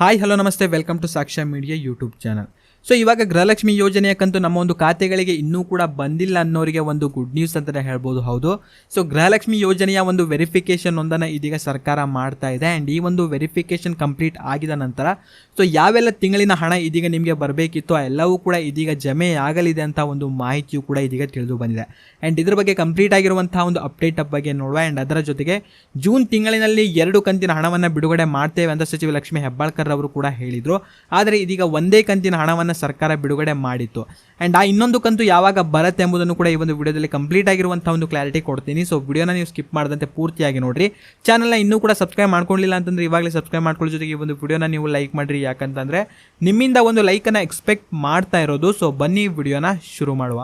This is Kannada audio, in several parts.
హాయ్ హలో నమస్తే. Welcome to Saksha media YouTube channel. So ಇವಾಗ ಗೃಹಲಕ್ಷ್ಮಿ ಯೋಜನೆಯ ಕಂತು ನಮ್ಮ ಒಂದು ಖಾತೆಗಳಿಗೆ ಇನ್ನೂ ಕೂಡ ಬಂದಿಲ್ಲ ಅನ್ನೋರಿಗೆ ಒಂದು ಗುಡ್ ನ್ಯೂಸ್ ಅಂತಲೇ ಹೇಳ್ಬೋದು. ಹೌದು. ಸೊ ಗೃಹಲಕ್ಷ್ಮಿ ಯೋಜನೆಯ ಒಂದು ವೆರಿಫಿಕೇಶನ್ ಒಂದನ್ನು ಇದೀಗ ಸರ್ಕಾರ ಮಾಡ್ತಾ ಇದೆ. ಆ್ಯಂಡ್ ಈ ಒಂದು ವೆರಿಫಿಕೇಶನ್ ಕಂಪ್ಲೀಟ್ ಆಗಿದ ನಂತರ ಸೊ ಯಾವೆಲ್ಲ ತಿಂಗಳಿನ ಹಣ ಇದೀಗ ನಿಮಗೆ ಬರಬೇಕಿತ್ತು ಎಲ್ಲವೂ ಕೂಡ ಇದೀಗ ಜಮೆ ಆಗಲಿದೆ ಅಂತ ಒಂದು ಮಾಹಿತಿಯು ಕೂಡ ಇದೀಗ ತಿಳಿದು ಬಂದಿದೆ. ಆ್ಯಂಡ್ ಇದ್ರ ಬಗ್ಗೆ ಕಂಪ್ಲೀಟ್ ಆಗಿರುವಂತಹ ಒಂದು ಅಪ್ಡೇಟ್ ಬಗ್ಗೆ ನೋಡುವ. ಆ್ಯಂಡ್ ಅದರ ಜೊತೆಗೆ ಜೂನ್ ತಿಂಗಳಿನಲ್ಲಿ ಎರಡು ಕಂತಿನ ಹಣವನ್ನು ಬಿಡುಗಡೆ ಮಾಡ್ತೇವೆ ಅಂತ ಸಚಿವ ಲಕ್ಷ್ಮೀ ಹೆಬ್ಬಾಳ್ಕರ್ ಅವರು ಕೂಡ ಹೇಳಿದರು. ಆದರೆ ಇದೀಗ ಒಂದೇ ಕಂತಿನ ಹಣವನ್ನು ಸರ್ಕಾರ ಬಿಡುಗಡೆ ಮಾಡಿತ್ತು. ಆ್ಯಂಡ್ ಆ ಇನ್ನೊಂದು ಕಂತು ಯಾವಾಗ ಬರುತ್ತೆ ಎಂಬುದನ್ನು ಕೂಡ ಈ ಒಂದು ವಿಡಿಯೋದಲ್ಲಿ ಕಂಪ್ಲೀಟ್ ಆಗಿರುವಂಥ ಒಂದು ಕ್ಲಾರಿಟಿ ಕೊಡ್ತೀನಿ. ಸೊ ವಿಡಿಯೋನ ನೀವು ಸ್ಕಿಪ್ ಮಾಡದಂತೆ ಪೂರ್ತಿಯಾಗಿ ನೋಡಿರಿ. ಚಾನಲ್ನ ಇನ್ನೂ ಕೂಡ ಸಬ್ಸ್ಕ್ರೈಬ್ ಮಾಡ್ಕೊಳ್ಳಿಲ್ಲ ಅಂತಂದ್ರೆ ಇವಾಗಲೇ ಸಬ್ಸ್ಕ್ರೈಬ್ ಮಾಡ್ಕೊಳ್ಳೋ ಜೊತೆಗೆ ಈ ಒಂದು ವಿಡಿಯೋನ ನೀವು ಲೈಕ್ ಮಾಡಿರಿ. ಯಾಕಂತಂದರೆ ನಿಮ್ಮಿಂದ ಒಂದು ಲೈಕನ್ನು ಎಕ್ಸ್ಪೆಕ್ಟ್ ಮಾಡ್ತಾ ಇರೋದು. ಸೊ ಬನ್ನಿ ವಿಡಿಯೋನ ಶುರು ಮಾಡುವ.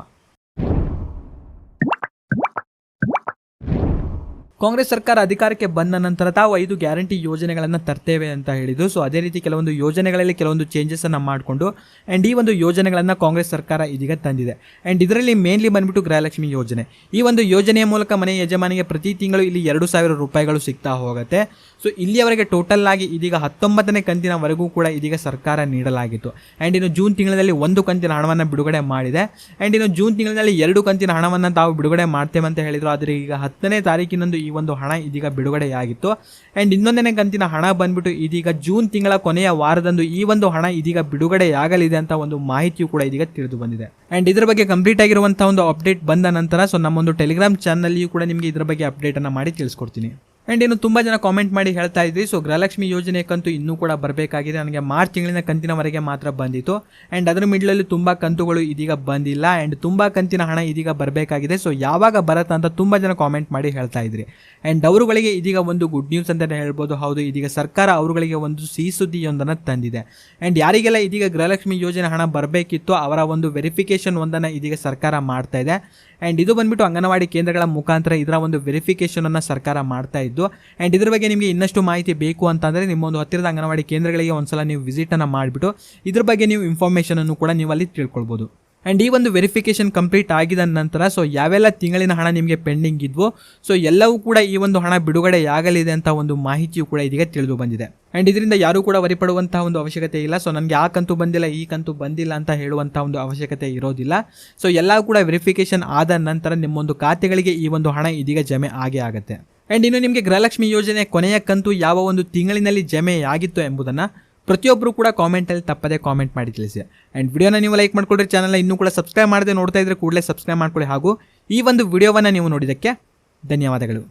ಕಾಂಗ್ರೆಸ್ ಸರ್ಕಾರ ಅಧಿಕಾರಕ್ಕೆ ಬಂದ ನಂತರ ತಾವು ಐದು ಗ್ಯಾರಂಟಿ ಯೋಜನೆಗಳನ್ನು ತರ್ತೇವೆ ಅಂತ ಹೇಳಿದ್ದು ಸೊ ಅದೇ ರೀತಿ ಕೆಲವೊಂದು ಯೋಜನೆಗಳಲ್ಲಿ ಕೆಲವೊಂದು ಚೇಂಜಸ್ ಅನ್ನು ಮಾಡಿಕೊಂಡು ಆ್ಯಂಡ್ ಈ ಒಂದು ಯೋಜನೆಗಳನ್ನು ಕಾಂಗ್ರೆಸ್ ಸರ್ಕಾರ ಇದೀಗ ತಂದಿದೆ. ಆ್ಯಂಡ್ ಇದರಲ್ಲಿ ಮೇನ್ಲಿ ಬಂದ್ಬಿಟ್ಟು ಗೃಹಲಕ್ಷ್ಮಿ ಯೋಜನೆ. ಈ ಒಂದು ಯೋಜನೆಯ ಮೂಲಕ ಮನೆ ಯಜಮಾನಿಗೆ ಪ್ರತಿ ತಿಂಗಳು ಇಲ್ಲಿ ಎರಡು ಸಾವಿರ ರೂಪಾಯಿಗಳು ಸಿಗ್ತಾ ಹೋಗುತ್ತೆ. ಸೊ ಇಲ್ಲಿಯವರೆಗೆ ಟೋಟಲ್ ಆಗಿ ಇದೀಗ ಹತ್ತೊಂಬತ್ತನೇ ಕಂತಿನವರೆಗೂ ಕೂಡ ಇದೀಗ ಸರ್ಕಾರ ನೀಡಲಾಗಿತ್ತು. ಆ್ಯಂಡ್ ಇನ್ನು ಜೂನ್ ತಿಂಗಳಲ್ಲಿ ಒಂದು ಕಂತಿನ ಹಣವನ್ನು ಬಿಡುಗಡೆ ಮಾಡಿದೆ. ಆ್ಯಂಡ್ ಇನ್ನು ಜೂನ್ ತಿಂಗಳಲ್ಲಿ ಎರಡು ಕಂತಿನ ಹಣವನ್ನು ತಾವು ಬಿಡುಗಡೆ ಮಾಡ್ತೇವೆ ಅಂತ ಹೇಳಿದರು. ಆದರೆ ಈಗ ಹತ್ತನೇ ತಾರೀಕಿನಂದು ಒಂದು ಹಣ ಇದೀಗ ಬಿಡುಗಡೆಯಾಗಿತ್ತು. ಆ್ಯಂಡ್ ಇನ್ನೊಂದನೇ ಕಂತಿನ ಹಣ ಬಂದ್ಬಿಟ್ಟು ಇದೀಗ ಜೂನ್ ತಿಂಗಳ ಕೊನೆಯ ವಾರದಂದು ಈ ಒಂದು ಹಣ ಇದೀಗ ಬಿಡುಗಡೆಯಾಗಲಿದೆ ಅಂತ ಒಂದು ಮಾಹಿತಿಯು ಕೂಡ ಇದೀಗ ತಿಳಿದು ಬಂದಿದೆ. ಆ್ಯಂಡ್ ಇದರ ಬಗ್ಗೆ ಕಂಪ್ಲೀಟ್ ಆಗಿರುವಂಥ ಒಂದು ಅಪ್ಡೇಟ್ ಬಂದ ನಂತರ ಸೊ ನಮ್ಮೊಂದು ಟೆಲಿಗ್ರಾಮ್ ಚಾನಲ್ಲಿಯೂ ಕೂಡ ನಿಮಗೆ ಇದರ ಬಗ್ಗೆ ಅಪ್ಡೇಟನ್ನು ಮಾಡಿ ತಿಳಿಸ್ಕೊಡ್ತೀನಿ. ಆ್ಯಂಡ್ ಇನ್ನು ತುಂಬ ಜನ ಕಾಮೆಂಟ್ ಮಾಡಿ ಹೇಳ್ತಾ ಇದ್ರಿ. ಸೊ ಗೃಹಲಕ್ಷ್ಮಿ ಯೋಜನೆ ಕಂತು ಇನ್ನೂ ಕೂಡ ಬರಬೇಕಾಗಿದೆ. ನನಗೆ ಮಾರ್ಚ್ ತಿಂಗಳಿನ ಕಂತಿನವರೆಗೆ ಮಾತ್ರ ಬಂದಿತ್ತು. ಆ್ಯಂಡ್ ಅದರ ಮಿಡ್ಲಲ್ಲಿ ತುಂಬ ಕಂತುಗಳು ಇದೀಗ ಬಂದಿಲ್ಲ. ಆ್ಯಂಡ್ ತುಂಬ ಕಂತಿನ ಹಣ ಇದೀಗ ಬರಬೇಕಾಗಿದೆ. ಸೊ ಯಾವಾಗ ಬರುತ್ತೆ ಅಂತ ತುಂಬ ಜನ ಕಾಮೆಂಟ್ ಮಾಡಿ ಹೇಳ್ತಾ ಇದ್ರಿ. ಆ್ಯಂಡ್ ಅವರುಗಳಿಗೆ ಇದೀಗ ಒಂದು ಗುಡ್ ನ್ಯೂಸ್ ಅಂತಲೇ ಹೇಳ್ಬೋದು. ಹೌದು, ಇದೀಗ ಸರ್ಕಾರ ಅವರುಗಳಿಗೆ ಒಂದು ಸಿಹಿ ಸುದ್ದಿಯೊಂದನ್ನು ತಂದಿದೆ. ಆ್ಯಂಡ್ ಯಾರಿಗೆಲ್ಲ ಇದೀಗ ಗೃಹಲಕ್ಷ್ಮಿ ಯೋಜನೆ ಹಣ ಬರಬೇಕಿತ್ತು ಅವರ ಒಂದು ವೆರಿಫಿಕೇಶನ್ ಒಂದನ್ನು ಇದೀಗ ಸರ್ಕಾರ ಮಾಡ್ತಾ ಇದೆ. ಆ್ಯಂಡ್ ಇದು ಬಂದ್ಬಿಟ್ಟು ಅಂಗನವಾಡಿ ಕೇಂದ್ರಗಳ ಮುಖಾಂತರ ಇದರ ಒಂದು ವೆರಿಫಿಕೇಷನನ್ನು ಸರ್ಕಾರ ಮಾಡ್ತಾ ಇದ್ದು ಆ್ಯಂಡ್ ಇದ್ರ ಬಗ್ಗೆ ನಿಮಗೆ ಇನ್ನಷ್ಟು ಮಾಹಿತಿ ಬೇಕು ಅಂತಂದರೆ ನಿಮ್ಮ ಒಂದು ಹತ್ತಿರದ ಅಂಗನವಾಡಿ ಕೇಂದ್ರಗಳಿಗೆ ಒಂದ್ಸಲ ನೀವು ವಿಸಿಟನ್ನು ಮಾಡಿಬಿಟ್ಟು ಇದ್ರ ಬಗ್ಗೆ ನೀವು ಇನ್ಫಾರ್ಮೇಷನನ್ನು ಕೂಡ ನೀವು ಅಲ್ಲಿ ತಿಳ್ಕೊಳ್ಬೋದು. ಆ್ಯಂಡ್ ಈ ಒಂದು ವೆರಿಫಿಕೇಶನ್ ಕಂಪ್ಲೀಟ್ ಆಗಿದ ನಂತರ ಸೊ ಯಾವೆಲ್ಲ ತಿಂಗಳಿನ ಹಣ ನಿಮಗೆ ಪೆಂಡಿಂಗ್ ಇದ್ವು ಸೊ ಎಲ್ಲವೂ ಕೂಡ ಈ ಒಂದು ಹಣ ಬಿಡುಗಡೆಯಾಗಲಿದೆ ಅಂತ ಒಂದು ಮಾಹಿತಿಯು ಕೂಡ ಇದೀಗ ತಿಳಿದು ಬಂದಿದೆ. ಆ್ಯಂಡ್ ಇದರಿಂದ ಯಾರೂ ಕೂಡ ವರಿಪಡುವಂತಹ ಒಂದು ಅವಶ್ಯಕತೆ ಇಲ್ಲ. ಸೊ ನನಗೆ ಆ ಕಂತು ಬಂದಿಲ್ಲ, ಈ ಕಂತು ಬಂದಿಲ್ಲ ಅಂತ ಹೇಳುವಂಥ ಒಂದು ಅವಶ್ಯಕತೆ ಇರೋದಿಲ್ಲ. ಸೊ ಎಲ್ಲ ಕೂಡ ವೆರಿಫಿಕೇಶನ್ ಆದ ನಂತರ ನಿಮ್ಮೊಂದು ಖಾತೆಗಳಿಗೆ ಈ ಒಂದು ಹಣ ಇದೀಗ ಜಮೆ ಆಗೇ ಆಗುತ್ತೆ. ಆ್ಯಂಡ್ ಇನ್ನು ನಿಮಗೆ ಗೃಹಲಕ್ಷ್ಮಿ ಯೋಜನೆ ಕೊನೆಯ ಕಂತು ಯಾವ ಒಂದು ತಿಂಗಳಿನಲ್ಲಿ ಜಮೆ ಆಗಿತ್ತು ಎಂಬುದನ್ನು ಪ್ರತಿಯೊಬ್ಬರು ಕೂಡ ಕಾಮೆಂಟಲ್ಲಿ ತಪ್ಪದೇ ಕಾಮೆಂಟ್ ಮಾಡಿ ತಿಳಿಸಿ. ಆ್ಯಂಡ್ ವಿಡಿಯೋನ ನೀವು ಲೈಕ್ ಮಾಡ್ಕೊಳ್ರಿ ಚಾನಲ್ನ ಇನ್ನೂ ಕೂಡ ಸಬ್ಸ್ಕ್ರೈಬ್ ಮಾಡದೆ ನೋಡ್ತಾ ಇದ್ರೆ ಕೂಡಲೇ ಸಬ್ಸ್ಕ್ರೈಬ್ ಮಾಡ್ಕೊಳ್ಳಿ ಹಾಗೂ ಈ ಒಂದು ವಿಡಿಯೋವನ್ನು ನೀವು ನೋಡಿದ್ದಕ್ಕೆ ಧನ್ಯವಾದಗಳು.